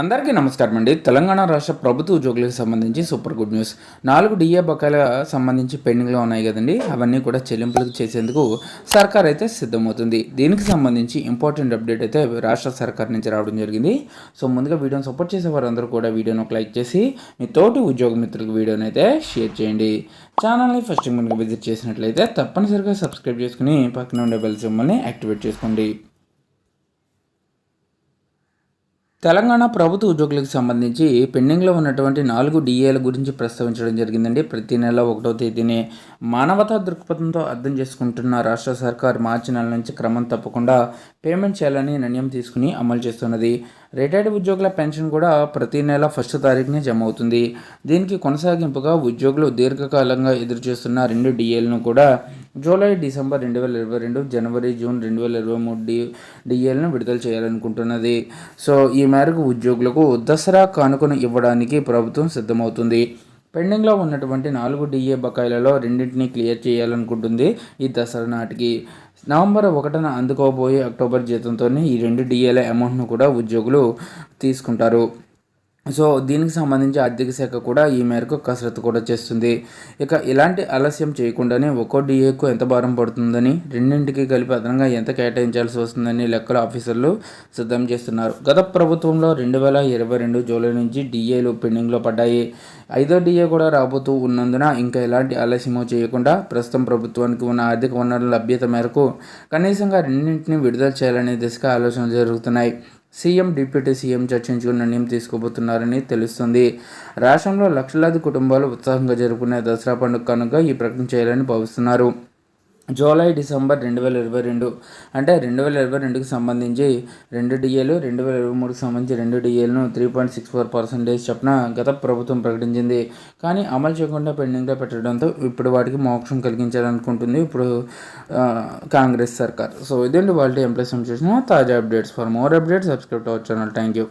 అందరికీ నమస్కారం అండి. తెలంగాణ రాష్ట్ర ప్రభుత్వ ఉద్యోగులకు సంబంధించి సూపర్ గుడ్ న్యూస్. నాలుగు డిఏ బకాయిల సంబంధించి పెండింగ్లో ఉన్నాయి కదండి. అవన్నీ కూడా చెల్లింపులకు చేసేందుకు సర్కార్ అయితే సిద్ధమవుతుంది. దీనికి సంబంధించి ఇంపార్టెంట్ అప్డేట్ అయితే రాష్ట్ర సర్కార్ నుంచి రావడం జరిగింది. సో ముందుగా వీడియోని సపోర్ట్ చేసే వారందరూ కూడా వీడియోను ఒక లైక్ చేసి మీ తోటి ఉద్యోగ మిత్రులకు వీడియోని అయితే షేర్ చేయండి. ఛానల్ని ఫస్ట్ ముందుగా విజిట్ చేసినట్లయితే తప్పనిసరిగా సబ్స్క్రైబ్ చేసుకుని పక్కన ఉండే బెల్ సింబల్ని యాక్టివేట్ చేసుకోండి. తెలంగాణ ప్రభుత్వ ఉద్యోగులకు సంబంధించి పెండింగ్లో ఉన్నటువంటి నాలుగు డిఏల గురించి ప్రస్తావించడం జరిగిందండి. ప్రతి నెల ఒకటో తేదీనే మానవతా దృక్పథంతో అర్థం చేసుకుంటున్న రాష్ట్ర సర్కార్ మార్చి నెల నుంచి క్రమం తప్పకుండా పేమెంట్ చేయాలని నిర్ణయం తీసుకుని అమలు చేస్తున్నది. రిటైర్డ్ ఉద్యోగుల పెన్షన్ కూడా ప్రతి నెల ఫస్ట్ తారీఖునే జమ అవుతుంది. దీనికి కొనసాగింపుగా ఉద్యోగులు దీర్ఘకాలంగా ఎదురుచూస్తున్న రెండు డిఏలను కూడా జూలై డిసెంబర్ రెండు వేల ఇరవై రెండు జనవరి జూన్ రెండు వేల ఇరవై మూడు డి డిఎల్ను విడుదల చేయాలనుకుంటున్నది. సో ఈ మేరకు ఉద్యోగులకు దసరా కానుకను ఇవ్వడానికి ప్రభుత్వం సిద్ధమవుతుంది. పెండింగ్లో ఉన్నటువంటి నాలుగు డిఏ బకాయిలలో రెండింటినీ క్లియర్ చేయాలనుకుంటుంది ఈ దసరా నాటికి. నవంబర్ ఒకటిన అందుకోబోయే అక్టోబర్ జీతంతోనే ఈ రెండు డిఏల అమౌంట్ను కూడా ఉద్యోగులు తీసుకుంటారు. సో దీనికి సంబంధించి ఆర్థిక శాఖ కూడా ఈ మేరకు కసరత్తు కూడా చేస్తుంది. ఇక ఇలాంటి ఆలస్యం చేయకుండానే ఒక్కో డిఏకు ఎంత భారం పడుతుందని రెండింటికి కలిపి అదనంగా ఎంత కేటాయించాల్సి వస్తుందని లెక్కల ఆఫీసర్లు సిద్ధం చేస్తున్నారు. గత ప్రభుత్వంలో రెండు వేల ఇరవై రెండు జూలై నుంచి డిఏలు పెండింగ్లో పడ్డాయి. ఐదో డిఏ కూడా రాబోతూ ఉన్నందున ఇంకా ఎలాంటి ఆలస్యమో చేయకుండా ప్రస్తుతం ప్రభుత్వానికి ఉన్న ఆర్థిక వనరుల లభ్యత మేరకు కనీసంగా రెండింటిని విడుదల చేయాలనే దిశగా ఆలోచనలు జరుగుతున్నాయి. సీఎం డిప్యూటీ సీఎం చర్చించుకుని నిర్ణయం తీసుకోబోతున్నారని తెలుస్తుంది. రాష్ట్రంలో లక్షలాది కుటుంబాలు ఉత్సాహంగా జరుపుకునే దసరా పండుగ కనుక ఈ ప్రకటన చేయాలని భావిస్తున్నారు. జూలై డిసెంబర్ రెండు వేల ఇరవై రెండు అంటే రెండు వేల ఇరవై రెండుకి సంబంధించి రెండు డిఏలు రెండు వేల ఇరవై మూడుకి సంబంధించి రెండు డిఏలను three point six four percentage చొప్పున గత ప్రభుత్వం ప్రకటించింది. కానీ అమలు చేయకుండా పెండింగ్లో పెట్టడంతో ఇప్పుడు వాటికి మోక్షం కలిగించాలనుకుంటుంది ఇప్పుడు కాంగ్రెస్ సర్కార్. సో ఇదేంటి వాళ్ళ ఎంప్లాయీస్ చేసిన తాజా updates. For more updates subscribe our channel thank you